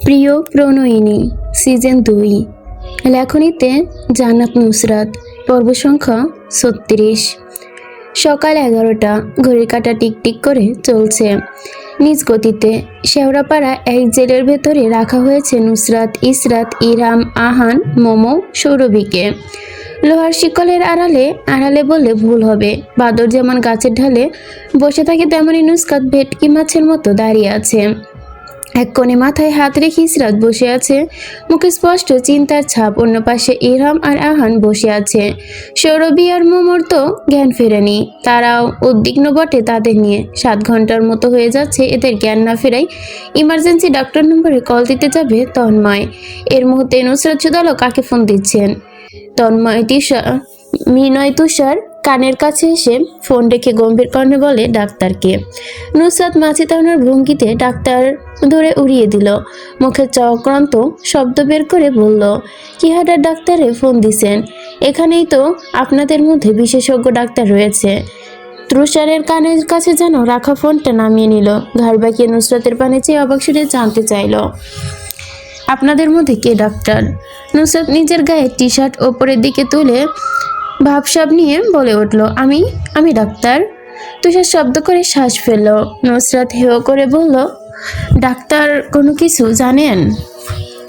প্রিয় প্রণয়িনী সিজন দুই। লেখনীতে জান্নাত নুসরাত, পর্ব সংখ্যা ছত্রিশ। সকাল এগারোটা, ঘড়ির কাটা টিকটিক করে চলছে। নিজ গতিতে শেওড়াপাড়া এক জেলের ভেতরে রাখা হয়েছে নুসরাত, ইসরাত ইরাম আহান, মোমো, সৌরভীকে। লোহার শিকলের আড়ালে আড়ালে বললে ভুল হবে। বাদর যেমন গাছের ঢালে বসে থাকে তেমনই নুসকাত ভেটকি মাছের মতো দাঁড়িয়ে আছে। এক কোণে মাথায় হাত রেখে ইসরাত বসে আছে। মুখে স্পষ্ট চিন্তার ছাপ, অন্য পাশে ইরহাম আর আহান বসে আছে। সৌরভী আর মোমর তো জ্ঞান ফেরেনি। তারাও উদ্বিগ্ন বটে তাদের নিয়ে। সাত ঘণ্টার মতো হয়ে যাচ্ছে, এদের জ্ঞান না ফেরাই ইমার্জেন্সি ডাক্তার নম্বরে কল দিতে যাবে তন্ময়। এর মুহূর্তে নুসরাত সুদালো কাকে ফোন দিচ্ছেন? তন্ময়, তিশা, মিনয় তুষার কানের কাছে এসে ফোন রেখে গম্ভীর কর্ণে বলে ডাক্তারকে। নুসরাত মাছি তাহনার ভঙ্গিতে ডাক্তার ধরে উড়িয়ে দিল। মুখে চক্রান্ত শব্দ বের করে বলল, কি হাটার ডাক্তারে ফোন দিছেন? এখানেই তো আপনাদের মধ্যে বিশেষজ্ঞ ডাক্তার রয়েছে। তুষারের কানের কাছে যেন রাখা ফোনটা নামিয়ে নিল। ঘাড় বাঁকিয়ে নুসরাতের পানে চেয়ে অবাক সুরে জানতে চাইল, আপনাদের মধ্যে কে ডাক্তার? নুসরাত নিজের গায়ে টি শার্ট ওপরের দিকে তুলে ভাবসাব নিয়ে বলে উঠল, আমি আমি ডাক্তার। তুষার শব্দ করে শ্বাস ফেলল। নুসরাত হেও করে বলল, ডাক্তার কোনো কিছু জানেন?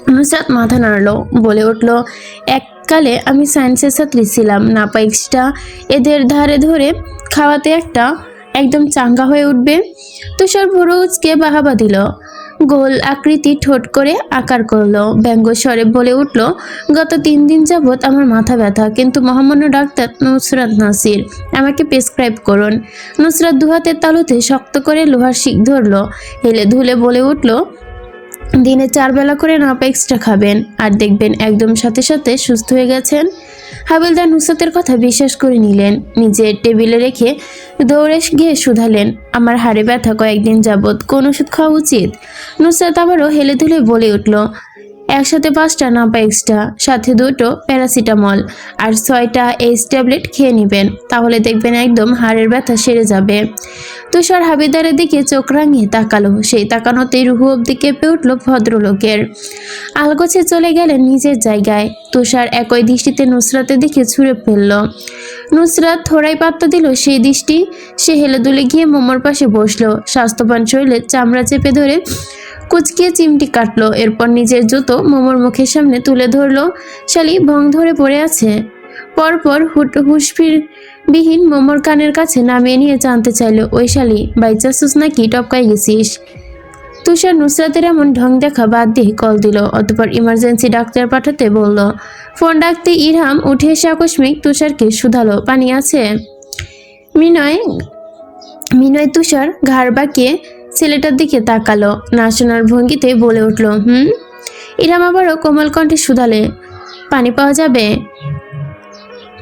নুসরাত মাথা নাড়ল, বলে উঠল, এককালে আমি সায়েন্সের ছাত্রী ছিলাম। নাপাইক্সটা এদের ধারে ধরে খাওয়াতে একটা একদম চাঙ্গা হয়ে উঠবে। তুষার ভুরু উচকে বাহাবা দিল। গোল আকৃতি ঠোঁট করে আকার করল। ব্যঙ্গ স্বরে বলে উঠল, গত তিন দিন যাবৎ আমার মাথা ব্যথা, কিন্তু মহামান্য ডাক্তার নুসরাত নাসির, আমাকে প্রেসক্রাইব করুন। নুসরাত দুহাতের তালুতে শক্ত করে লোহার শিখ ধরল, হেলে ধুলে বলে উঠল দিনে চার বেলা করে নাপা এক্সট্রা খাবেন। আর দেখবেন একদম সাথে সাথে সুস্থ হয়ে গেছেন। হাবিলদার নুসরাতের কথা বিশ্বাস করে নিলেন। নিজের টেবিলে রেখে দৌড়ে গিয়ে শুধালেন। আমার হাড়ে ব্যথা, কয়েকদিন যাবৎ কোন ওষুধ খাওয়া উচিত? নুসরাত আবারও হেলে ধুলে বলে উঠল, একসাথে পাঁচটা নাপা এক্সট্রা সাথে দুটো প্যারাসিটামল, আর ছয়টা এইচ ট্যাবলেট খেয়ে নেবেন। তাহলে দেখবেন একদম হাড়ের ব্যথা সেরে যাবে। তুষার হাবিদারের দিকে চোখ রাঙিয়ে তাকালো। সেই তাকানোতেই রুহু অব্দি কেঁপে উঠল ভদ্রলোকের। আলগোছে চলে গেলেন নিজের জায়গায়। তুষার একই দৃষ্টিতে নুসরাতের দিকে ছুঁড়ে ফেলল। নুসরাত থোড়াই পাত্তা দিল সেই দৃষ্টি। সে হেলে দুলে গিয়ে মোমোর পাশে বসল। স্বাস্থ্যবান শরীরে চামড়া চেপে ধরে কুচকিয়ে চিমটি কাটলো। এরপর নিজের জুতো মোমোর মুখের সামনে তুলে ধরলো। শালি ভং ধরে পড়ে আছে। পরপর হুট হুসফির বিহীন মোমোর কানের কাছে নামিয়ে নিয়ে জানতে চাইল, ওই শালি বাইচাসুস নাকি টপকাই গেছিস? তুষার নুসরাতের এমন ঢং দেখা বাদ দিয়ে কল দিল, অতপর ইমার্জেন্সি ডাক্তার পাঠাতে বলল। ফোন ডাকতে ইরহাম উঠে এসে আকস্মিক তুষারকে শুধালো, পানি আছে? মিনয় মিনয় তুষার ঘাড় বাঁকিয়ে ছেলেটার দিকে তাকালো, না শোনার ভঙ্গিতে বলে উঠল, হুম? ইরহাম আবারও কোমল কণ্ঠে শুধালে, পানি পাওয়া যাবে?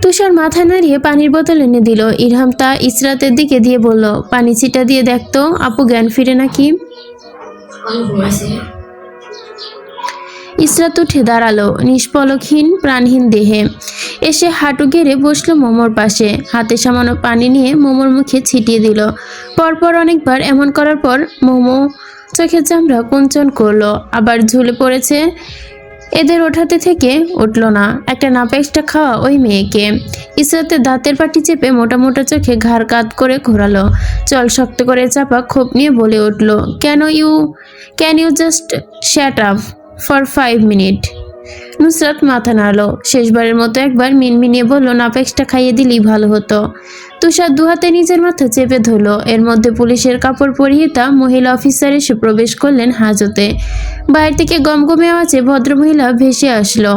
তুষার মাথা নাড়িয়ে পানির বোতল এনে দিল। ইরহাম তা ইসরাতের দিকে দিয়ে বলল, পানি ছিটা দিয়ে দেখতো আপু জ্ঞান ফিরে নাকি? ইসরাত উঠে দাঁড়াল, নিষ্পলকহীন প্রাণহীন দেহে। এসে হাঁটু গেড়ে বসল মোমোর পাশে। হাতে সামান্য পানি নিয়ে মোমোর মুখে ছিটিয়ে দিল। পরপর অনেকবার এমন করার পর মোমো চোখের চামড়া কুঞ্চন করল। আবার ঝুলে পড়েছে এদের ওঠাতে থেকে উঠল না। একটা নাপেক্সটা খাওয়া ওই মেয়েকে। ইসরাতের দাঁতের পাটি চেপে মোটা মোটা চোখে ঘাড় কাত করে ঘোরালো। চল শক্ত করে চাপা ক্ষোভ নিয়ে বলে উঠল, can you can you just shut up for five minute? Nusrat মাথা নাড়লো। শেষবারের মতো একবার মিনমিনিয়ে বলল, নাপেক্সটা খাইয়ে দিলেই ভালো হতো। তুষার দুহাতে নিজের মাথা চেপে ধরলো। এর মধ্যে পুলিশের কাপড় পরিহিতা মহিলা অফিসার এসে প্রবেশ করলেন হাজতে। বাইরে থেকে গমগমে আওয়াজে ভদ্রমহিলা ভেসে আসলো।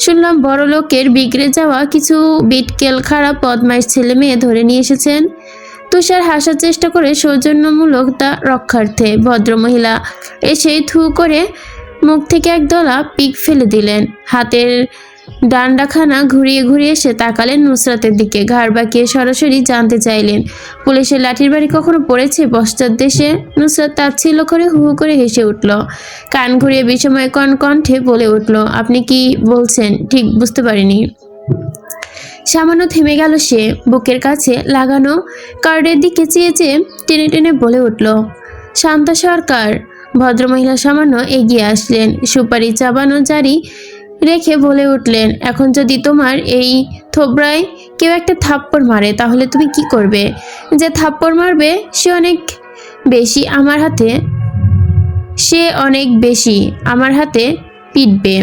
শুনলাম বড় লোকের বিগড়ে যাওয়া কিছু বিটকেল খারাপ বদমাইশ ছেলে মেয়ে ধরে নিয়ে এসেছেন। তুষার হাসার চেষ্টা করে সৌজন্যমূলক তা রক্ষার্থে ভদ্রমহিলা এসে থু করে মুখ থেকে একদলা পিক ফেলে দিলেন। হাতের ডান্ডাখানা ঘুরিয়ে ঘুরিয়ে এসে তাকালেন নুসরাতের দিকে। ঘাড় বাঁকিয়ে সরাসরি জানতে চাইলেন, পুলিশের লাঠির বাড়ি কখনো পড়েছে? পশ্চাৎ দেশে নুসরাত তাচ্ছিল্য করে হু করে হেসে উঠল। কান ঘুরিয়ে বিষময় কন কণ্ঠে বলে উঠল, আপনি কি বলছেন? ঠিক বুঝতে পারিনি। সামান্য থেমে গেল সে, বুকের কাছে লাগানো কার্ডের দিকে চেয়ে চেয়ে টেনে টেনে বলে উঠল, শান্তা সরকার। ভদ্রমহিলা সামান্য এগিয়ে আসলেন সুপারি চাবানো জারি রেখে বলে উঠলেন, এখন যদি তোমার এই থোবরায় কেউ একটা থাপ্পড় মারে, তাহলে তুমি কি করবে? যে থাপ্পড় মারবে, সে অনেক বেশি আমার হাতে, সে অনেক বেশি আমার হাতে পিটবে।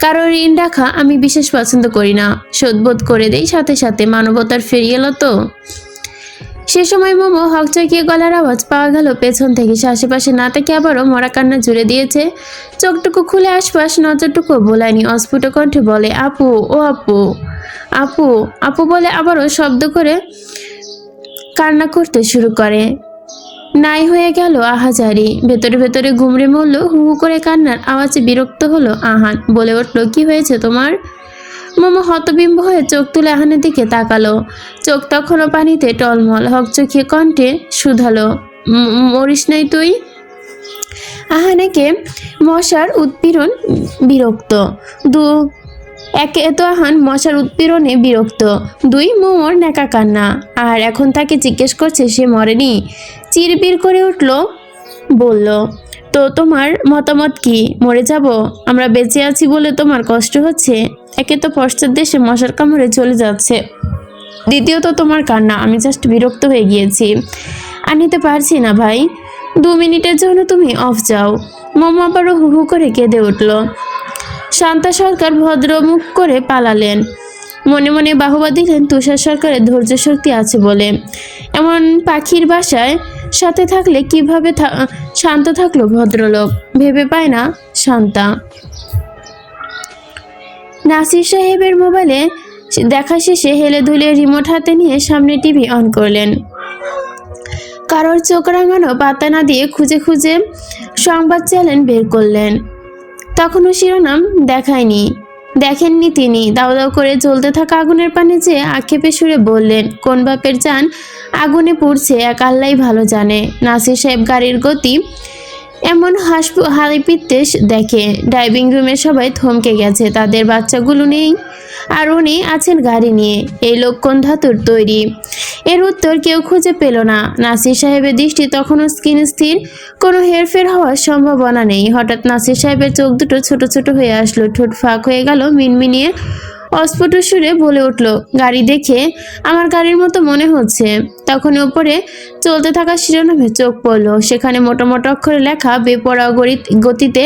কারও ঋণ রাখা আমি বিশেষ পছন্দ করি না। শোধবোধ করে দেই সাথে সাথে। মানবতার ফিরিয়ে এলো তো? সে সময় মোমো হকচকিয়ে গলার আওয়াজ পাওয়া গেল। পেছন থেকে আশেপাশে না তাকে আবারও মরা কান্না জুড়ে দিয়েছে। চোখটুকু খুলে আশপাশ নজরটুকু বোলায়নি অস্ফুট কণ্ঠে বলে, আপু, ও আপু। আপু আপু বলে আবারও শব্দ করে কান্না করতে শুরু করে। নাই হয়ে গেল আহাজারি। ভেতরে ভেতরে ঘুমড়ে মরল, হু হু করে কান্নার আওয়াজে বিরক্ত হলো আহান। বলে উঠল, কি হয়েছে তোমার? মোমো হতবিম্ব হয়ে চোখ তুলে আহানের দিকে তাকালো। চোখ তখনও পানিতে টলমল, হকচকিয়ে কণ্ঠে শুধালো মরিস নাই তুই? আহানেকে মশার উৎপীড়ন বিরক্ত। দু, একে তো আহান মশার উৎপীড়নে বিরক্ত। দুই মোমোর নেকা কান্না। আর এখন তাকে জিজ্ঞেস করছে সে মরেনি। চিরবির করে উঠল, বলল তো তোমার মতামত কি? মরে যাব? আমরা বেঁচে আছি বলে তোমার কষ্ট হচ্ছে? একে তো পশ্চাৎ দেশে মশার কামড়ে চলে যাচ্ছে। দ্বিতীয়ত তোমার কান্না, আমি জাস্ট বিরক্ত হয়ে গিয়েছি। আর নিতে পারছি না ভাই। দু মিনিটের জন্য তুমি অফ যাও। মোমো আবারও হু হু করে কেঁদে উঠল। শান্তা সরকার ভদ্রমুখ করে পালালেন। মনে মনে বাহুবা দিলেন, তুষার সরকারের ধৈর্য শক্তি আছে বলে। এমন পাখির বাসায় সাথে থাকলে কীভাবে শান্ত থাকল ভদ্রলোক? ভেবে পায় না শান্তা। নাসির সাহেবের মোবাইলে দেখা শেষে হেলে দুলে রিমোট হাতে নিয়ে সামনে টিভি অন করলেন। কারোর চোখ রাঙানো পাতা না দিয়ে খুঁজে খুঁজে সংবাদ চ্যানেল বের করলেন। তখনও শিরোনাম দেখায়নি। দেখেননি তিনি। দাও দাও করে জ্বলতে থাকা আগুনের পানে যে আক্ষেপে সুরে বললেন, কোন বাপের যান আগুনে পুড়ছে, এক আল্লাই ভালো জানে। নাসির সাহেব গাড়ির গতি এমন হাস হাইপিতে দেখে ড্রাইভিং রুমে সবাই থমকে গেছে। তাদের বাচ্চাগুলো নেই আর উনি আছেন গাড়ি নিয়ে। এই লোক কোন ধাতুর তৈরি। এর উত্তর কেউ খুঁজে পেল না। নাসির সাহেবের দৃষ্টি তখনও স্কিন স্থির। কোনো হেরফের হওয়ার সম্ভাবনা নেই। হঠাৎ নাসির সাহেবের চোখ দুটো ছোট ছোট হয়ে আসলো। ঠোঁট ফাঁক হয়ে গেল, মিনমিনিয়ে অস্ফুট সুরে বলে উঠল, গাড়ি দেখে আমার গাড়ির মতো মনে হচ্ছে। তখন ওপরে চলতে থাকা শিরোনামে চোখ পড়ল। সেখানে মোটা মোটা অক্ষরে লেখা বেপরা গতিতে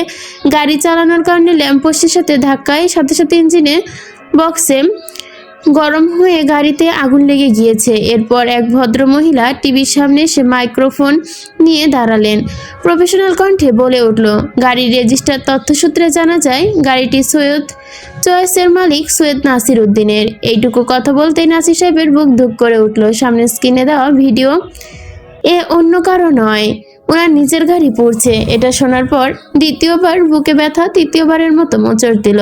গাড়ি চালানোর কারণে ল্যাম্পপোস্টের সাথে ধাক্কায় সাথে সাথে ইঞ্জিনে বক্সে গরম হয়ে গাড়িতে আগুন লেগে গিয়েছে। এরপর এক ভদ্র মহিলা টিভির সামনে এসে মাইক্রোফোন নিয়ে দাঁড়ালেন। প্রফেশনাল কণ্ঠে বলে উঠল, গাড়ির রেজিস্টার তথ্যসূত্রে জানা যায়, গাড়িটি সৈয়দ চয়েসের মালিক সৈয়দ নাসির উদ্দিনের। এইটুকু কথা বলতেই নাসির সাহেবের বুক ধুক করে উঠল। সামনে স্ক্রিনে দেওয়া ভিডিও এ অন্য কারও নয়, ওনার নিজের গাড়ি পড়ছে। এটা শোনার পর দ্বিতীয়বার বুকে ব্যথা, তৃতীয়বারের মতো মোচড় দিল।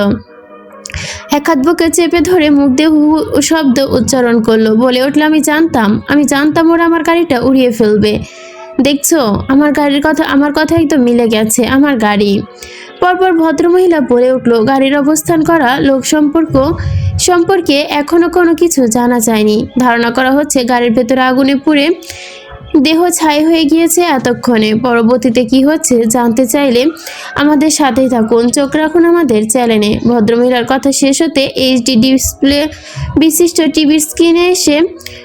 এক হাত বুকে চেপে ধরে মুখ দিয়ে হু শব্দ উচ্চারণ করল। বলে উঠল, আমি জানতাম আমি জানতাম ওরা আমার গাড়িটা উড়িয়ে ফেলবে। দেখছ, আমার গাড়ির কথা, আমার কথাই তো মিলে গেছে, আমার গাড়ি। পরপর ভদ্রমহিলা বলে উঠল, গাড়ির অবস্থান করা লোক সম্পর্ক, সম্পর্কে এখনও কোনো কিছু জানা যায়নি। ধারণা করা হচ্ছে গাড়ির ভেতরে আগুনে পুড়ে দেহ ছাই হয়ে গিয়েছে এতক্ষণে। পরবর্তীতে কি হচ্ছে জানতে চাইলে আমাদের সাথেই থাকুন। চোখ রাখুন আমাদের চ্যানেলে। ভদ্রমহিলার কথা শেষ হতে এইচডি ডিসপ্লে বিশিষ্ট টিভির স্ক্রিনে এসে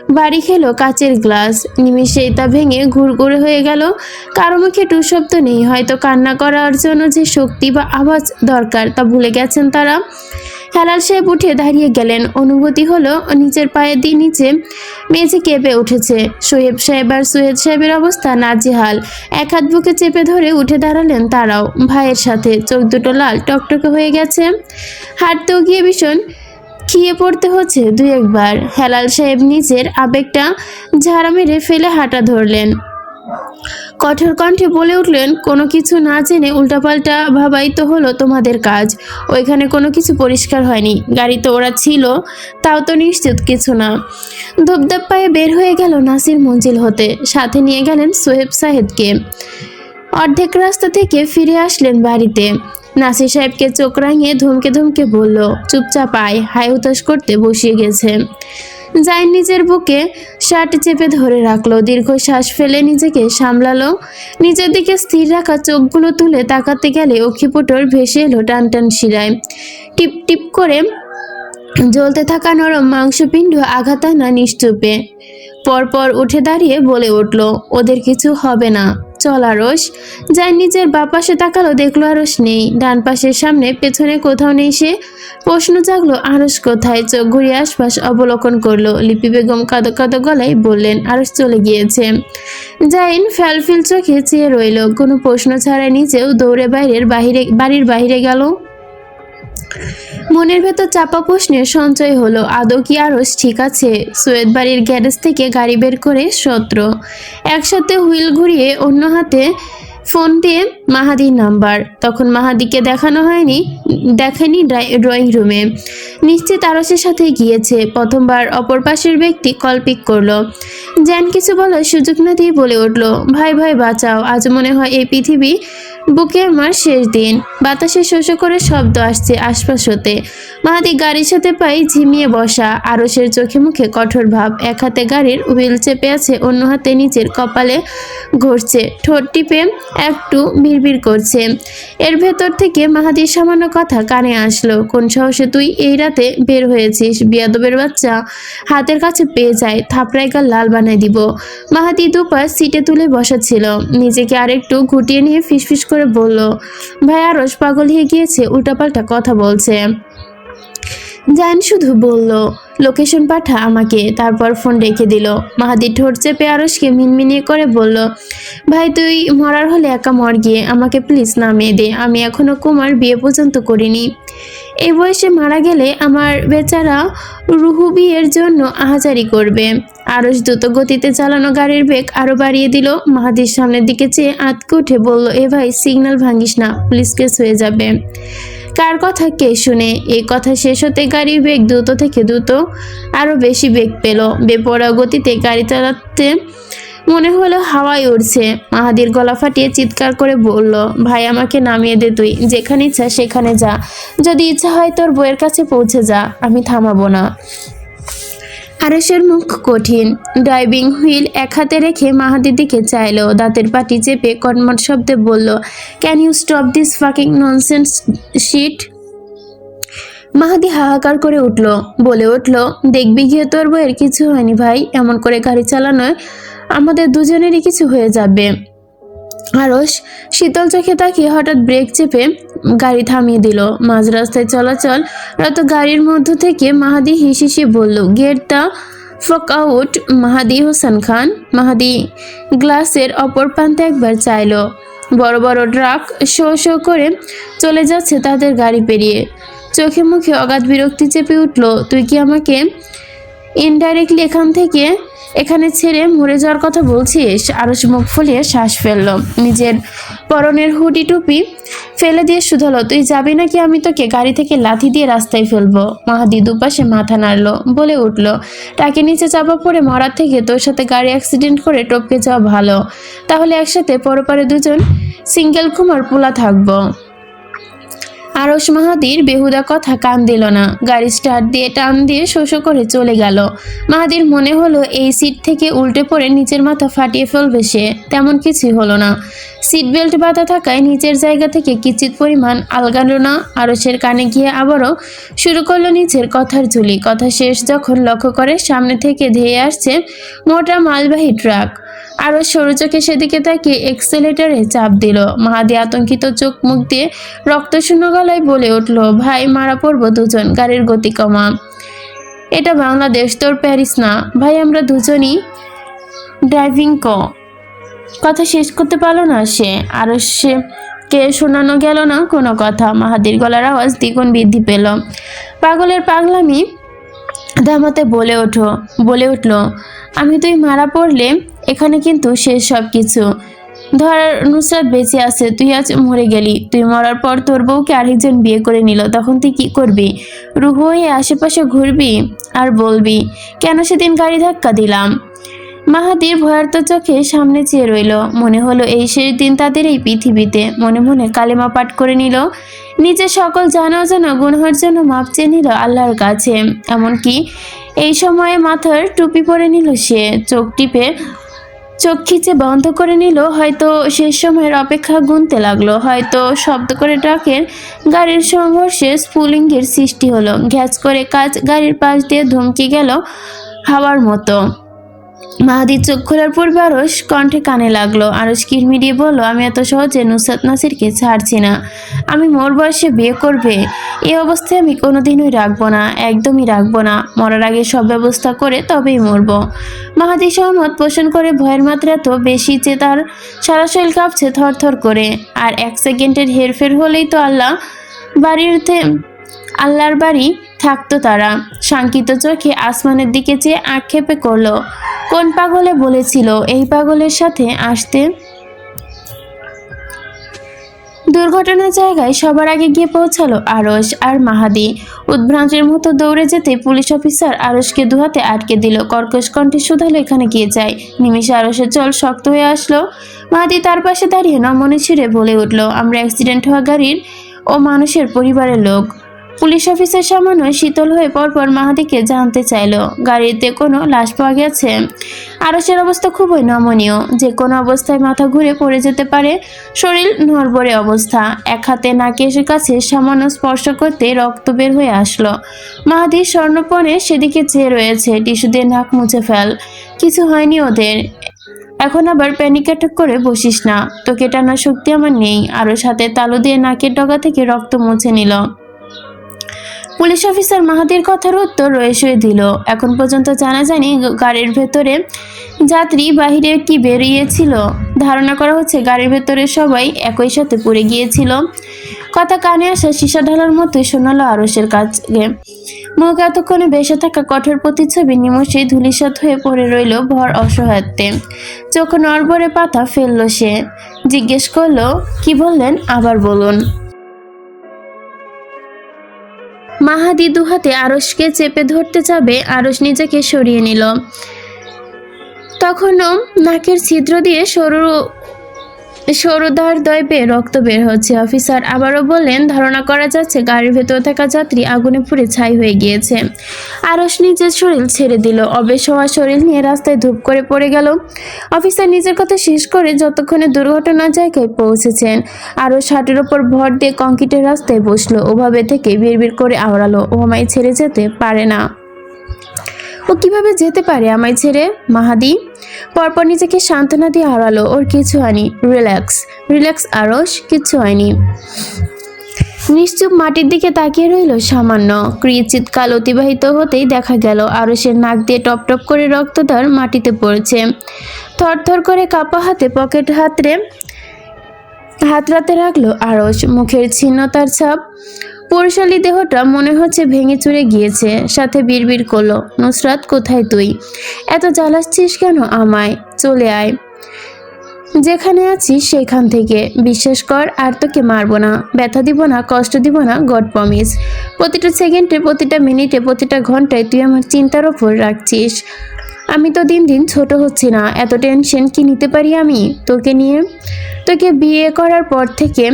বাড়ি খেলো কাচের গ্লাস। নিমিষেই তা ভেঙে ঘুরঘুরে হয়ে গেল। কারও মুখে টু শব্দ নেই। হয়তো কান্না করার জন্য যে শক্তি বা আওয়াজ দরকার তা ভুলে গেছেন তারা। হেলাল সাহেব উঠে দাঁড়িয়ে গেলেন। অনুভূতি হলো, নিজের পায়ে দিয়ে নিচে মেঝে কেঁপে উঠেছে। সোহেব সাহেব আর সোহেদ সাহেবের অবস্থা নাজেহাল। এক হাত বুকে চেপে ধরে উঠে দাঁড়ালেন তারাও। ভাইয়ের সাথে চোখ দুটো লাল, টকটকে হয়ে গেছে। হাঁটতেও গিয়ে ভীষণ খেয়ে পড়তে হচ্ছে দু একবার। হেলাল সাহেব নিজের আবেগটা ঝাড়া মেরে ফেলে হাঁটা ধরলেন। কঠোর কণ্ঠে বলে উঠলেন, কোনো কিছু না জেনে উল্টাপাল্টা ভাবাই তো হলো তোমাদের কাজ। ওইখানে কোনো কিছু পরিষ্কার হয়নি। গাড়ি তো ওরা ছিল, তাও তো নিশ্চিত কিছু না। ধূপধাপ পায়ে বের হয়ে গেল নাসির মঞ্জিল হতে। সাথে নিয়ে গেলেন সোহেব সাহেবকে। অর্ধেক রাস্তা থেকে ফিরে আসলেন বাড়িতে। নাসির সাহেবকে চোখ রাঙিয়ে ধমকে ধমকে বলল, চুপচাপ আয় হাই হুতাশ করতে বসিয়ে গেছে। জাইন নিজের বুকে শার্ট চেপে ধরে রাখল, দীর্ঘ শ্বাস ফেলে নিজেকে সামলালো। নিজের দিকে স্থির রাখা চোখগুলো তুলে তাকাতে গেলে অক্ষিপুটর ভেসে এলো টান টান শিরায়। টিপ টিপ করে জ্বলতে থাকা নরম মাংসপিণ্ড আঘাত আনা নিশ্চুপে। পরপর উঠে দাঁড়িয়ে বলে উঠল, ওদের কিছু হবে না। চল আরস যাই নিজের বাঁ পাশে তাকালো দেখল আরস নেই। ডান পাশের সামনে পেছনে কোথাও নেই সে। প্রশ্ন জাগলো আরস কোথায়? চোখ ঘুরিয়ে আশপাশ অবলোকন করল। লিপি বেগম কাদো কাদো গলায় বললেন আরস চলে গিয়েছে। জাইন ফ্যালফিল চোখে চেয়ে রইল। কোনো প্রশ্ন ছাড়া নিচেও দৌড়ে বাইরের বাহিরে বাড়ির বাইরে গেল। মনের ভেতর চাপা প্রশ্নের সঞ্চয় হলো, আদৌ কি আরস ঠিক আছে? সৈয়দ বাড়ির গ্যারেজ থেকে গাড়ি বের করে সত্র। একসাথে হুইল ঘুরিয়ে অন্য হাতে ফোন দিয়ে মাহাদির নাম্বার। তখন মাহাদিকে দেখানো হয়নি, দেখেনি ড্রয়িং রুমে। নিশ্চিত আরসের সাথে গিয়েছে। প্রথমবার অপর পাশের ব্যক্তি কল পিক করল। জ্যান কিছু বলার সুযোগ না দিয়ে বলে উঠল, ভাই ভাই, বাঁচাও। আজ মনে হয় এই পৃথিবী বুকে আমার শেষ দিন। বাতাসে শোষ করে শব্দ আসছে আশপাশ হতে। মাহাদি গাড়ির সাথে পাই ঝিমিয়ে বসা। আরসের চোখে মুখে কঠোর ভাব। এক হাতে গাড়ির হুইল চেপে আছে, অন্য হাতে নিচের কপালে ঘুরছে। ঠোঁট টিপে একটু বিড়বিড় করছে। এর ভেতর থেকে মাহাদির সামান্য কথা কানে আসলো। কোন সাহসে তুই এই রাতে বের হয়েছিস? বিয়াদবের বাচ্চা হাতের কাছে পেয়ে যায়, থাপড়ায় গাল লাল বানায় দিব। মাহাদি দুপার সিটে তুলে বসাচ্ছিল নিজেকে আরেকটু ঘুটিয়ে নিয়ে ফিসফিস করে বলল ভাই আরস পাগল হয়ে গিয়েছে উল্টাপাল্টা কথা বলছে। জান শুধু বলল, লোকেশন পাঠা আমাকে। তারপর ফোন রেখে দিল। মাহাদি ঠোঁট চেপে আরসকে মিনমিনিয়ে করে বলল, ভাই, তুই মরার হলে একা মর গিয়ে আমাকে প্লিজ নামিয়ে দে। আমি এখনও কুমার বিয়ে পর্যন্ত করিনি। এই বয়সে মারা গেলে আমার বেচারা রুহু বিয়ের জন্য আহাজারি করবে। আরস দ্রুত গতিতে চালানো গাড়ির বেগ আরও বাড়িয়ে দিল। মাহাদির সামনের দিকে চেয়ে আতকে উঠে বলল, এ ভাই সিগন্যাল ভাঙিস না। পুলিশ কেস হয়ে যাবে। কার কথা কে শুনে? এই কথা শেষ হতে গাড়ির বেগ দ্রুত থেকে দ্রুত আরও বেশি বেগ পেল। বেপরা গতিতে গাড়ি চালাতে মনে হলো হাওয়াই উড়ছে। মাহাদির গলা ফাটিয়ে চিৎকার করে বলল, ভাই, আমাকে নামিয়ে দে তুই। যেখানে ইচ্ছা সেখানে যা। যদি ইচ্ছা হয় তোর বইয়ের কাছে পৌঁছে যা। আমি থামাবো না। আরেসের মুখ কঠিন। ড্রাইভিং হুইল এক হাতে রেখে মাহাদির দিকে চাইলো। দাঁতের পাটি চেপে কটমট শব্দে বলল can you stop this fucking nonsense shit Mahadi হাহাকার করে উঠল। বলে উঠল, দেখবি গিয়ে তোর বইয়ের কিছু হয়নি ভাই। এমন করে গাড়ি চালানোয় আমাদের দুজনেরই কিছু হয়ে যাবে। আরস শীতল চোখে তাকিয়ে হঠাৎ ব্রেক চেপে গাড়ি থামিয়ে দিল। মাঝ রাস্তায় চলাচল রত গাড়ির মধ্য থেকে মাহাদি হিসিসি বলল get the fuck out Mahadi Hossain Khan. Mahadi গ্লাসের অপর প্রান্তে একবার চাইলো। বড় বড় ট্রাক শো শো করে চলে যাচ্ছে তাদের গাড়ি পেরিয়ে। চোখে মুখে অগাধ বিরক্তি চেপে উঠল, তুই কি আমাকে ইনডাইরেক্টলি এখান থেকে এখানে ছেড়ে মরে যাওয়ার কথা বলছিস আরস মুখ ফুলিয়ে শ্বাস ফেলল। নিজের পরনের হুডি টুপি ফেলে দিয়ে শুধালো, তুই যাবি নাকি? আমি তোকে গাড়ি থেকে লাথি দিয়ে রাস্তায় ফেলব। মাহাদি দুপাশে মাথা নাড়লো, বলে উঠল, তাকে নিচে চাপা পড়ে মরার থেকে তোর সাথে গাড়ি অ্যাক্সিডেন্ট করে টপকে যাওয়া ভালো। তাহলে একসাথে পরপারে দুজন সিঙ্গেল কুমার পোলা থাকব। আরস মাহাদির বেহুদা কথা কান দিল না। গাড়ি স্টার্ট দিয়ে টান দিয়ে শোষ করে চলে গেল। মাহাদির মনে হলো এই সিট থেকে উল্টে পড়ে নিচের মাথা ফাটিয়ে ফেলবে সে। তেমন কিছুই হলো না। সিট বেল্ট বাঁধা থাকায় নিচের জায়গা থেকে কিচিত পরিমাণ আলগালো না আরসের কানে গিয়ে আবারও শুরু করল নিচের কথার ঝুলি। কথা শেষ যখন লক্ষ্য করে সামনে থেকে ধেয়ে আসছে মোটা মালবাহী ট্রাক। আরও সরু চোখে সেদিকে তাকিয়ে এক্সেলেটারে চাপ দিল। মাহাদি আতঙ্কিত চোখ মুখ দিয়ে রক্ত রক্তশূন্য গলায় বলে উঠল, ভাই, মারা পড়ব দুজন, গাড়ির গতি কমা। এটা বাংলাদেশ, তোর প্যারিস না। ভাই, আমরা দুজনই ড্রাইভিং ক। কথা শেষ করতে পারল না সে। আরও সে কে শোনানো গেল না, কোনো কথা। মাহাদির গলার আওয়াজ দ্বিগুণ বৃদ্ধি পেল। পাগলের পাগলামি দামাতে বলে ওঠো, বলে উঠল, আমি তুই মারা পড়লে এখানে কিন্তু শেষ সব কিছু ধর নুসরাত বেঁচে আছে, তুই আজ মরে গেলি। তুই মরার পর তোর বউকে আরেকজন বিয়ে করে নিল, তখন তুই কি করবি? রুহু হয়ে আশেপাশে ঘুরবি আর বলবি, কেন সেদিন গাড়ি ধাক্কা দিলাম? মাহাদির ভয়ার্ত চোখে সামনে চেয়ে রইল। মনে হলো এই শেষ দিন তাদের এই পৃথিবীতে। মনে মনে কালেমা পাঠ করে নিল। নিজের সকল জানা যেন গুনহার জন্য মাপ চেয়ে নিল আল্লাহর কাছে। এমনকি এই সময়ে মাথার টুপি পরে নিল সে। চোখ টিপে চোখ খিচে বন্ধ করে নিল, হয়তো শেষ সময়ের অপেক্ষা গুনতে লাগল, হয়তো শব্দ করে ট্রাকের গাড়ির সংঘর্ষে স্ফুলিঙ্গের সৃষ্টি হলো। ঘ্যাচ করে কাজ গাড়ির পাশ দিয়ে ধমকে গেল হাওয়ার মতো। মাহাদির চোখ খোলার পূর্বে আরস কণ্ঠে কানে লাগল। আরস কিরমিরিয়ে বলল, আমি এত সহজে নুসরাত নাসিরকে ছাড়ছি না। আমি মোর বয়সে বিয়ে করবে। এ অবস্থায় আমি কোনোদিনই রাখব না, একদমই রাখব না। মরার আগে সব ব্যবস্থা করে তবেই মরব। মাহাদি সহমত পোষণ করে ভয়ের মাত্রা তো বেশি যে তার সারা শরীর কাঁপছে থরথর করে। আর এক সেকেন্ডের হেরফের হলেই তো আল্লাহ বাড়িতে আল্লাহর বাড়ি থাকতো তারা। শাঙ্কিত চোখে আসমানের দিকে চেয়ে আক্ষেপে করল, কোন পাগলে বলেছিল এই পাগলের সাথে আসতে? দুর্ঘটনার জায়গায় সবার আগে গিয়ে পৌঁছালো আরস আর মাহাদি। উদ্ভ্রান্তের মতো দৌড়ে যেতে পুলিশ অফিসার আরসকে দুহাতে আটকে দিল। কর্কশ কণ্ঠে শুধালো, এখানে গিয়ে যায়? নিমিষে আরসের চল শক্ত হয়ে আসলো। মাহাদি তার পাশে দাঁড়িয়ে নমনে ছিঁড়ে বলে উঠল, আমরা অ্যাক্সিডেন্ট হওয়া গাড়ির ও মানুষের পরিবারের লোক। পুলিশ অফিসার সামান্য শীতল হয়ে পরপর মাহাদিকে জানতে চাইলো। গাড়িতে কোনো লাশ পাওয়া গেছে? আরসের অবস্থা খুবই নমনীয়। যে কোনো অবস্থায় মাথা ঘুরে পড়ে যেতে পারে। শরীর নড়বড়ে অবস্থা। এক হাতে নাকের কাছে সামান্য স্পর্শ করতে রক্ত বের হয়ে আসলো। মাহাদি স্বর্ণপণে সেদিকে চেয়ে রয়েছে। টিস্যু দিয়ে নাক মুছে ফেল। কিছু হয়নি ওদের। এখন আবার প্যানিক অ্যাটাক করে বসিস না। তোকে টানার শক্তি আমার নেই। আরও সাথে তালু দিয়ে নাকের ডগা থেকে রক্ত মুছে নিল। পুলিশ অফিসার মাহাদির কথার উত্তর রয়েসই দিল। এখন পর্যন্ত জানা যায়নি গাড়ির ভেতরে যাত্রী বাহিরে কি বেরিয়েছিল। ধারণা করা হচ্ছে গাড়ির ভেতরে সবাই একই সাথে পড়ে গিয়েছিল। কথা কানে আসা সীসা ঢালার মতোই শোনালো আরসের কাছে। মুখ এতক্ষণে বেসে থাকা কঠোর প্রতিচ্ছবি নিমষে ধুলিসাত হয়ে পড়ে রইল ভর অসহায়ত্বে। চোখ নড়বড়ে পাতা ফেলল সে। জিজ্ঞেস করল, কি বললেন? আবার বলুন। মাহাদি দুহাতে আরসকে চেপে ধরতে যাবে আরস নিজেকে সরিয়ে নিল। তখনও নাকের ছিদ্র দিয়ে সরু সরুদার দয় বেয়ে রক্ত বের হচ্ছে। অফিসার আবারও বললেন, ধারণা করা যাচ্ছে গাড়ির ভেতর থাকা যাত্রী আগুনে পুড়ে ছাই হয়ে গিয়েছে। আরস নিজের শরীর ছেড়ে দিল। অবেশ হওয়া শরীর নিয়ে রাস্তায় ধূপ করে পড়ে গেল। অফিসার নিজের কথা শেষ করে যতক্ষণে দুর্ঘটনার জায়গায় পৌঁছেছেন আরও ষাটের ওপর ভর দিয়ে কংক্রিটের রাস্তায় বসল। ওভাবে থেকে বিড়বিড় করে আওড়ালো। ও আমায় ছেড়ে যেতে পারে না। ও কীভাবে যেতে পারে আমায় ছেড়ে? মাহাদি? পরপর নিজেকে সান্ত্বনা দিয়ে হারালো। ওর কিছু হয়নি। রিল্যাক্স। রিল্যাক্স আরস, কিচ্ছু হয়নি। নিশ্চুপ মাটির দিকে তাকিয়ে রইল সামান্য। ক্রিচিত কাল অতিবাহিত হতেই দেখা গেল, আরসের নাক দিয়ে টপ টপ করে রক্তদার মাটিতে পড়েছে। থরথর করে কাপা হাতে পকেট হাতরে হাতরাতে রাখল আরস। মুখের ছিন্নতার ছাপ পুরুষালী দেহটা মনে হচ্ছে ভেঙে চুরে গিয়েছে, সাথে বিড়বিড় করল, নুসরাত কোথায় তুই? এত জ্বালাচ্ছিস কেন আমায়? চলে আয়। যেখানে আছিস সেখান থেকে। বিশ্বাস কর, আর তোকে মারবো না। ব্যথা দিব না, কষ্ট দিব না, গড প্রমিস। প্রতিটা সেকেন্ডে, প্রতিটা মিনিটে, প্রতিটা ঘন্টায় তুই আমার চিন্তার ওপর রাখছিস। আমি তো দিন দিন ছোট হচ্ছি না এত টেনশন কি নিতে পারি আমি তোকে নিয়ে? তোকে বিয়ে করার পর থেকে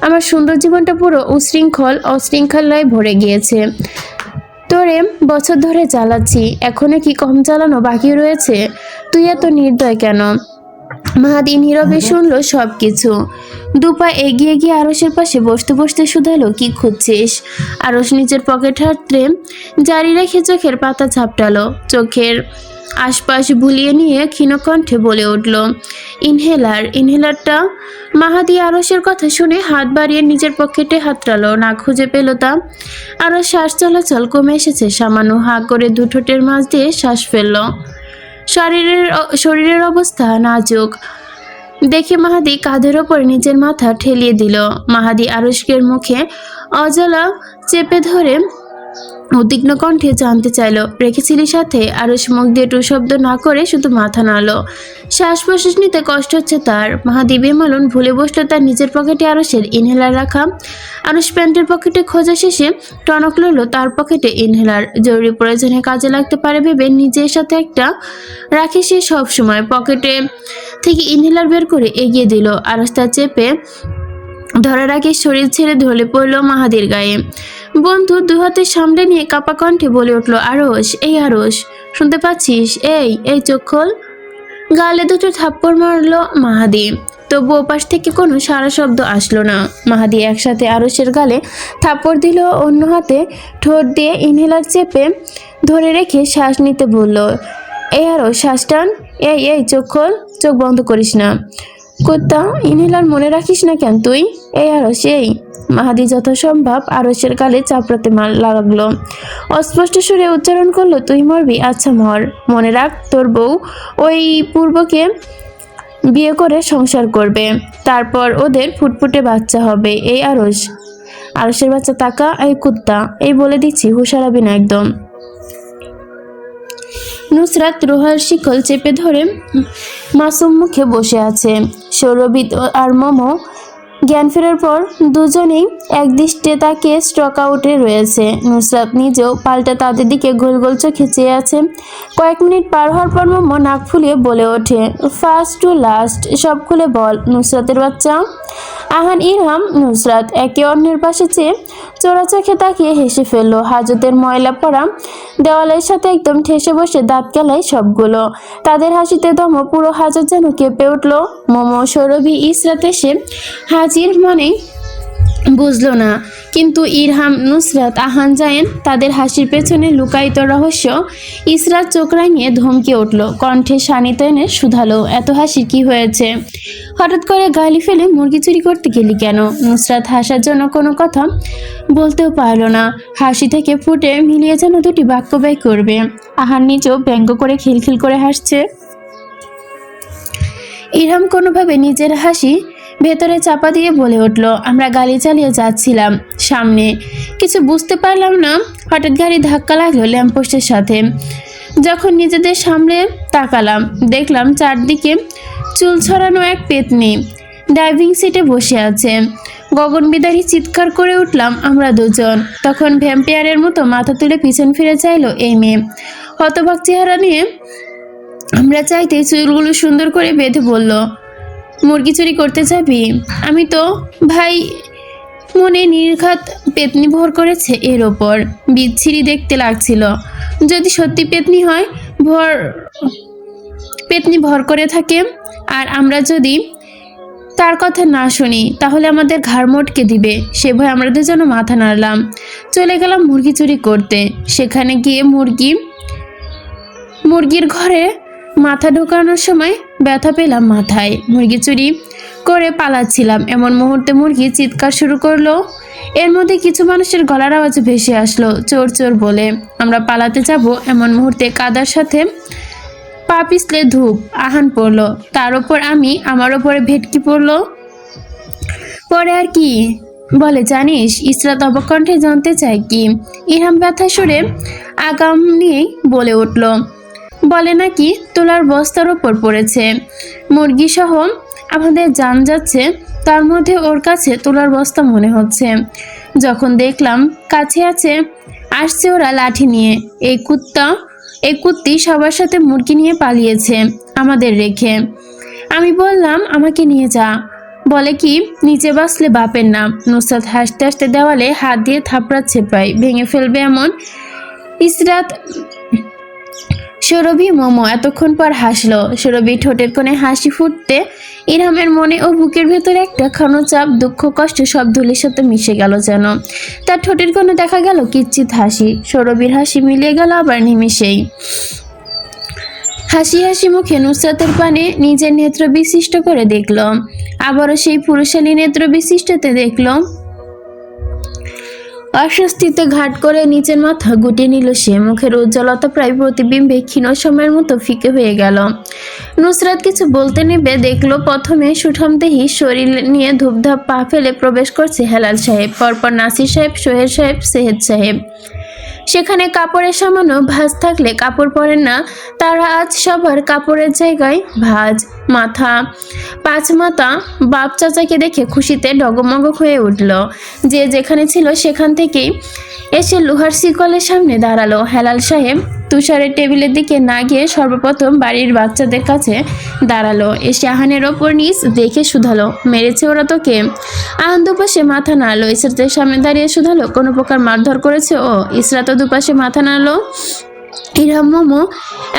আমার সুন্দর জীবনটা পুরো উশৃঙ্খল অশৃঙ্খলায় ভরে গিয়েছে। তোরে বছর ধরে চালাচ্ছি এখনও কি কম চালানো বাকি রয়েছে? তুই এত নির্দয় কেন? মাহাদি নীরবে শুনলো সব কিছু দুপা এগিয়ে গিয়ে আরসের পাশে বসতে বসতে শুধালো কি খুঁজছিস? আরস নিজের পকেট হাতরে জারি রেখে চোখের পাতা ঝাপটালো। চোখের আশপাশ ভুলিয়ে নিয়ে ক্ষীণকণ্ঠে বলে উঠল, ইনহেলার, ইনহেলারটা? মাহাদি আরসের কথা শুনে হাত বাড়িয়ে নিজের পকেটে হাতড়ালো না খুঁজে পেল তা। আরও শ্বাস চলাচল কমে এসেছে, সামান্য হা করে দুঠোটের মাঝ দিয়ে শ্বাস ফেলল। শরীরের শরীরের অবস্থা নাজুক। দেখে মাহাদি কাঁধের ওপর নিজের মাথা ঠেলিয়ে দিল। মাহাদি আরস্কের মুখে অজলা চেপে ধরে উদ্বিগ্ন কণ্ঠে জানতে চাইল, রেখেছিলি সাথে? আরস মুখ দিয়ে টু শব্দ না করে শুধু মাথা নাড়ল। শ্বাস প্রশ্বাস নিতে কষ্ট হচ্ছে তার। মাহাদি বেমালুন ভুলে বসল তার নিজের পকেটে আরসের ইনহেলার রাখা। আরস প্যান্টের পকেটে খোঁজা শেষে টনক লইল তার পকেটে ইনহেলার জরুরি প্রয়োজনে কাজে লাগতে পারে ভেবে নিজের সাথে একটা রাখে সে সবসময়। পকেটে থেকে ইনহেলার বের করে এগিয়ে দিল। আরস তা চেপে ধরার আগে শরীর ছেড়ে ঢলে পড়ল মাহাদির গায়ে। বন্ধু দু হাতের সামনে নিয়ে কাপা কণ্ঠে বলে উঠল আরস এই আরস শুনতে পাচ্ছিস? এই এই চোখ খোল। গালে দুটো থাপ্পড় মারলো মাহাদি। তবু ওপাশ থেকে কোনো সারা শব্দ আসলো না। মাহাদি একসাথে আরসের গালে থাপ্পড় দিল, অন্য হাতে ঠোঁট দিয়ে ইনহেলার চেপে ধরে রেখে শ্বাস নিতে বলল, এই আরও শ্বাস টান। এই এই, চোখ খোল, চোখ বন্ধ করিস না। কুত্তা ইনহেলার মনে রাখিস না কেন তুই? এই আরস, এই। মাহাদি যথাসম্ভব আরসের গালে চাপড়াতে লাগল। অস্পষ্ট সুরে উচ্চারণ করল, তুই মরবি? আচ্ছা মর। মনে রাখ, তোর বউ ওই পূর্বকে বিয়ে করে সংসার করবে। তারপর ওদের ফুটফুটে বাচ্চা হবে। এই আরস। আরসের বাচ্চা তাকা, এই কুত্তা, এই বলে দিচ্ছি, হুশারাবি না একদম। নুসরাত রোহার শিকল চেপে ধরে মাসুম মুখে বসে আছে। সৌরভিত আর মোমো জ্ঞান ফেরার পর দুজনেই একদৃষ্টে তাকে স্টক আউটে রয়েছে। নুসরাত নিজেও পাল্টা তাদের দিকে গোল গোল চোখে চেয়ে আছে। কয়েক মিনিট পার হওয়ার পর মোমো নাক ফুলিয়ে বলে ওঠে, ফার্স্ট টু লাস্ট, সব খুলে বল। নুসরাতের বাচ্চা আহান ইরহাম নুসরাত একে অন্যের পাশে চেয়ে চোরা চোখে তাকিয়ে হেসে ফেলল। হাজতের ময়লা পড়া দেওয়ালের সাথে একদম ঠেসে বসে দাঁত কেলায় সবগুলো। তাদের হাসিতে দম পুরো হাজত যেন কেঁপে উঠল। মোমো, সৌরভী, ইসরাত এসে হাজির মানেই বুঝলো না। কিন্তু ইরহাম, নুসরাত, আহান জায়েন তাদের হাসির পেছনে লুকায়িত রহস্য ইসরাত চোখ রাঙিয়ে ধমকে উঠল। কণ্ঠে শানিত এনে শুধালো, এত হাসির কি হয়েছে? হঠাৎ করে গালি ফেলে মুরগি চুরি করতে গেলি কেন? নুসরাত হাসার জন্য কোনো কথা বলতেও পারল না। হাসি থেকে ফুটে মিলিয়ে যেন দুটি বাক্য ব্যয় করবে। আহান নিজেও ব্যঙ্গ করে খিলখিল করে হাসছে। ইরহাম কোনোভাবে নিজের হাসি ভেতরে চাপা দিয়ে বলে উঠল, আমরা গাড়ি চালিয়ে যাচ্ছিলাম সামনে। কিছু বুঝতে পারলাম না, হঠাৎ গাড়ি ধাক্কা লাগল ল্যাম্পপোস্টের সাথে। যখন নিজেদের সামনে তাকালাম, দেখলাম চারদিকে চুল ছড়ানো এক পেতনি ড্রাইভিং সিটে বসে আছে। গগনবিদারী চিৎকার করে উঠলাম, আমরা দুজন। তখন ভ্যাম্পিয়ারের মতো মাথা তুলে পিছন ফিরে চাইলো এই মেয়ে। হতবাক চেহারা নিয়ে আমরা চাইতে চুলগুলো সুন্দর করে বেঁধে বলল মুরগি চুরি করতে যাবি? আমি তো, ভাই, মনে নির্ঘাত পেতনি ভর করেছে এর ওপর। বিচ্ছিরি দেখতে লাগছিল। যদি সত্যি পেতনি হয়, ভর পেতনি ভর করে থাকে। আর আমরা যদি তার কথা না শুনি, তাহলে আমাদের ঘাড় মোটকে দিবে। সে ভয় আমরা দুজন মাথা নাড়লাম। চলে গেলাম মুরগি চুরি করতে। সেখানে গিয়ে মুরগি মুরগির ঘরে মাথা ঢোকানোর সময় ব্যথা পেলাম মাথায়। মুরগি চুরি করে পালাচ্ছিলাম। এমন মুহূর্তে মুরগি চিৎকার শুরু করল। এর মধ্যে কিছু মানুষের গলার আওয়াজ ভেসে আসলো, চোর চোর বলে। আমরা পালাতে যাব এমন মুহূর্তে কাদার সাথে পা পিছলে ধূপ, আহান পড়ল। তার ওপর আমি, আমার ওপরে ভেটকি পড়ল। পরে আর কি? বলে, জানিস, ইসরাত অবকণ্ঠে জানতে চায় কি? ইরহাম ব্যথা সুরে আগাম নিয়েই বলে উঠল বলে নাকি তোলার বস্তার ওপর পড়েছে। মুরগি সহ আমাদের যান যাচ্ছে, তার মধ্যে ওর কাছে তোলার বস্তা মনে হচ্ছে। যখন দেখলাম কাছে আছে, আসছে ওরা লাঠি নিয়ে। এই কুত্তা, এই কুত্তি সবার সাথে মুরগি নিয়ে পালিয়েছে আমাদের রেখে। আমি বললাম, আমাকে নিয়ে যা। বলে কি, নিচে বাসলে বাপের নাম। নুসরাত হাসতে হাসতে দেওয়ালে হাত দিয়ে থাপড়াচ্ছে প্রায়। ভেঙে ফেলবে এমন ইসরাত সুরভি মোমো এতক্ষণ পর হাসলো। সুরভি ঠোঁটের কোণে হাসি ফুটতে ইরহামের মনে ও বুকের ভেতরে একটা ক্ষণচাপ দুঃখ, কষ্ট সব ধুলির সাথে মিশে গেল যেন। তার ঠোঁটের কোণে দেখা গেল কিচ্ছিত হাসি। সৌরভীর হাসি মিলিয়ে গেল আবার নিমিষেই। হাসি হাসি মুখে নুসরাতের পানে নিজের নেত্র বিশিষ্ট করে দেখল। আবারও সেই পুরুষালী নেত্র বিশিষ্টতে দেখল অস্বস্তিতে ঘাট করে নিচের মাথা গুটিয়ে নিল সে। মুখের উজ্জ্বলতা প্রায় প্রতিবিম্বে ক্ষীণ সময়ের মতো ফিকে হয়ে গেল। নুসরাত কিছু বলতে নেবে দেখল প্রথমে সুঠামদেহি শরীর নিয়ে ধূপধাপ পা ফেলে প্রবেশ করছে হেলাল সাহেব, পরপর নাসির সাহেব, সোহেল সাহেব, সেহেদ সাহেব। সেখানে কাপড়ের সামান্য ভাঁজ থাকলে কাপড় পরেন না, তারা আজ সবার কাপড়ের জায়গায় ভাঁজ। মাথা। পাঁচ মাথা বাপ চাচাকে দেখে খুশিতে ডগমগ হয়ে উঠল। যে যেখানে ছিল সেখান থেকেই এসে লোহার শিকলের সামনে দাঁড়াল। হেলাল সাহেব তুষারের টেবিলের দিকে না গিয়ে সর্বপ্রথম বাড়ির বাচ্চাদের কাছে দাঁড়াল। এসে আহানের ওপর নিচ দেখে শুধালো। মেরেছে ওরা তোকে? আহান দুপাশে মাথা নাড়লো। ইসরাতের সামনে দাঁড়িয়ে শুধালো, কোনো প্রকার মারধর করেছে ও? ইসরাতও দুপাশে মাথা নাড়লো। ইরহাম মোমো,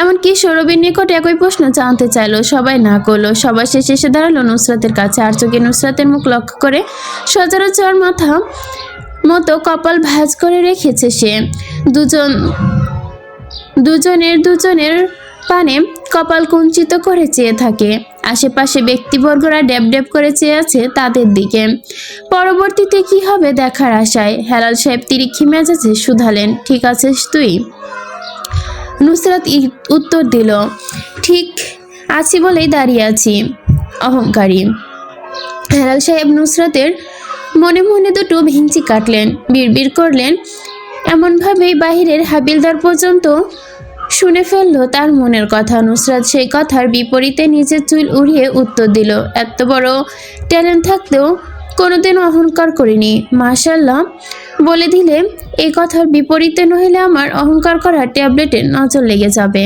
এমনকি সৌরভীর নিকট একই প্রশ্ন জানতে চাইলো। সবাই না করল। সবার শেষে এসে দাঁড়াল নুসরাতের কাছে। আর চোখে নুসরাতের মুখ লক্ষ্য করে সচরাচর মাথা মতো কপাল ভাঁজ করে রেখেছে সে। দুজন, দুজনের দুজনের পানে কপাল কুঞ্চিত করে চেয়ে থাকে। আশেপাশে ব্যক্তিবর্গরা ড্যাব ড্যাব করে চেয়ে আছে তাদের দিকে। পরবর্তীতে কি হবে দেখার আশায়? হেলাল সাহেব তিরিক্ষি মেজাজে শুধালেন। ঠিক আছিস তুই? নুসরাত উত্তর দিল, ঠিক আছি বলেই দাঁড়িয়ে আছি, অহংকারী। হেলাল সাহেব নুসরাতের মনে মনে দুটো ভিঞ্চি কাটলেন, বিড়বিড় করলেন। এমনভাবেই বাহিরের হাবিলদার পর্যন্ত শুনে ফেলল তার মনের কথা। নুসরাত সেই কথার বিপরীতে নিজের চুল উড়িয়ে উত্তর দিল, এত বড় ট্যালেন্ট থাকতেও কোনোদিন অহংকার করিনি মাশাল্লাহ বলে দিলে এই কথার বিপরীতে নহিলে আমার অহংকার করা ট্যাবলেটে নজর লেগে যাবে।